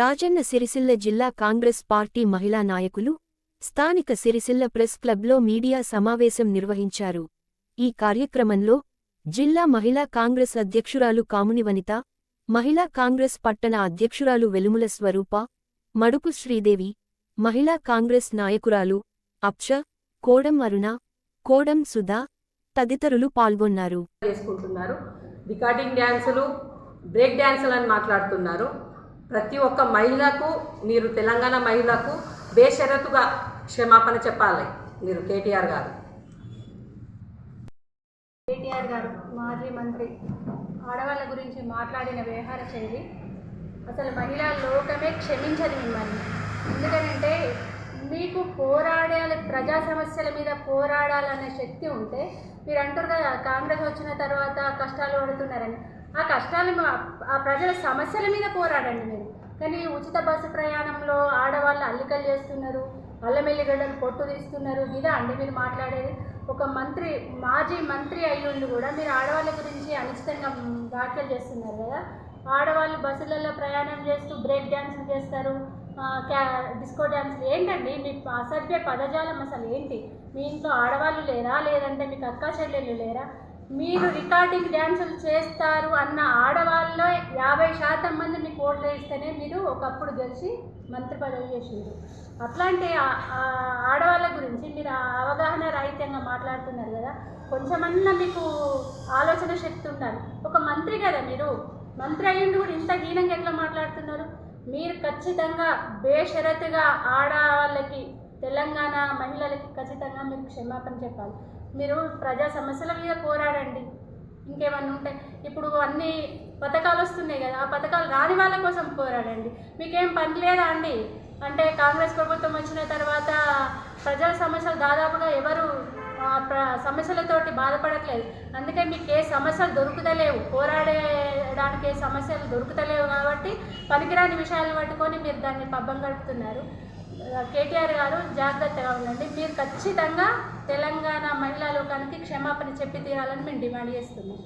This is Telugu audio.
రాజన్న సిరిసిల్ల జిల్లా కాంగ్రెస్ పార్టీ మహిళా నాయకులు స్థానిక సిరిసిల్ల ప్రెస్ క్లబ్లో మీడియా సమావేశం నిర్వహించారు. ఈ కార్యక్రమంలో జిల్లా మహిళా కాంగ్రెస్ అధ్యక్షురాలు కాముని వనిత మహిళా కాంగ్రెస్ పట్టణ అధ్యక్షురాలు వెలుముల స్వరూప మడుపు శ్రీదేవి మహిళా కాంగ్రెస్ నాయకురాలు అప్ష కోడం అరుణ కోడం సుధా తదితరులు పాల్గొన్నారు. రికార్డింగ్ డ్యాన్సులు బ్రేక్ డ్యాన్సులు అని మాట్లాడుతున్నారు. ప్రతి ఒక్క మహిళకు మీరు తెలంగాణ మహిళకు బేషరతుగా క్షమాపణ చెప్పాలి మీరు కేటీఆర్ గారు. కేటీఆర్ గారు మాజీ మంత్రి. ఆడవాళ్ళ గురించి మాట్లాడిన వ్యవహార శైలి. అసలు మహిళా లోకమే క్షమించదు మిమ్మల్ని. ఎందుకంటే మీకు పోరాడాలి ప్రజా సమస్యల మీద పోరాడాలనే శక్తి ఉంటే మీరు అంటారు కదా కాంగ్రెస్ వచ్చిన తర్వాత కష్టాలు పడుతున్నారని. ఆ కష్టాలు ఆ ప్రజల సమస్యల మీద పోరాడండి మీరు. కానీ ఉచిత బస్సు ప్రయాణంలో ఆడవాళ్ళు అల్లికలు చేస్తున్నారు అల్లమెల్లిగడ్డలు పొట్టు తీస్తున్నారు. ఇదా అండి మీరు మాట్లాడేది. ఒక మంత్రి మాజీ మంత్రి అయ్యుండి కూడా మీరు ఆడవాళ్ళ గురించి అనిశ్చితంగా వ్యాఖ్యలు చేస్తున్నారు కదా. ఆడవాళ్ళు బస్సులలో ప్రయాణం చేస్తూ బ్రేక్ డ్యాన్సులు చేస్తారు క్యా డిస్కో డ్యాన్సులు. ఏంటండి? మీ అసభ్య పదజాలం అసలు ఏంటి? మీ ఇంట్లో ఆడవాళ్ళు లేరా? లేదంటే మీకు అక్క చెల్లెళ్ళు లేరా? మీరు రికార్డింగ్ డ్యాన్సులు చేస్తారు అన్న ఆడవాళ్ళలో యాభై శాతం మంది మీకు ఓట్లు వేస్తేనే మీరు ఒకప్పుడు గెలిచి మంత్రి పదవి చేసిండ్రు. అట్లాంటి ఆ- ఆడవాళ్ళ గురించి మీరు ఆ అవగాహన రహితంగా మాట్లాడుతున్నారు కదా కొంచెమన్నా మీకు ఆలోచన శక్తి ఉండాలి. ఒక మంత్రి కదా మీరు. మంత్రి అయ్యిండు కూడా ఇంత హీనంగా ఎట్లా మాట్లాడుతున్నారు? మీరు ఖచ్చితంగా బేషరతుగా ఆడవాళ్ళ మహిళలకి ఖచ్చితంగా మీరు క్షమాపణ చెప్పాలి. మీరు ప్రజా సమస్యల మీద పోరాడండి. ఇంకేమన్నా ఉంటాయి ఇప్పుడు అన్ని పథకాలు వస్తున్నాయి కదా ఆ పథకాలు రాని వాళ్ళ కోసం పోరాడండి. మీకేం పని లేదా అండి? అంటే కాంగ్రెస్ ప్రభుత్వం వచ్చిన తర్వాత ప్రజల సమస్యలు దాదాపుగా ఎవరు ఆ, ప్ర సమస్యలతోటి బాధపడట్లేదు. అందుకే మీకు ఏ సమస్యలు దొరుకుతలేవు. పోరాడే ఏ సమస్యలు దొరుకుతలేవు కాబట్టి పనికిరాని విషయాలు పట్టుకొని మీరు దాన్ని పబ్బం గడుపుతున్నారు. కేటీఆర్ గారు జాగ్రత్తగా ఉండండి. మీరు ఖచ్చితంగా తెలంగాణ మహిళా లోకానికి క్షమాపణ చెప్పి తీరాలని మేము డిమాండ్ చేస్తున్నాం.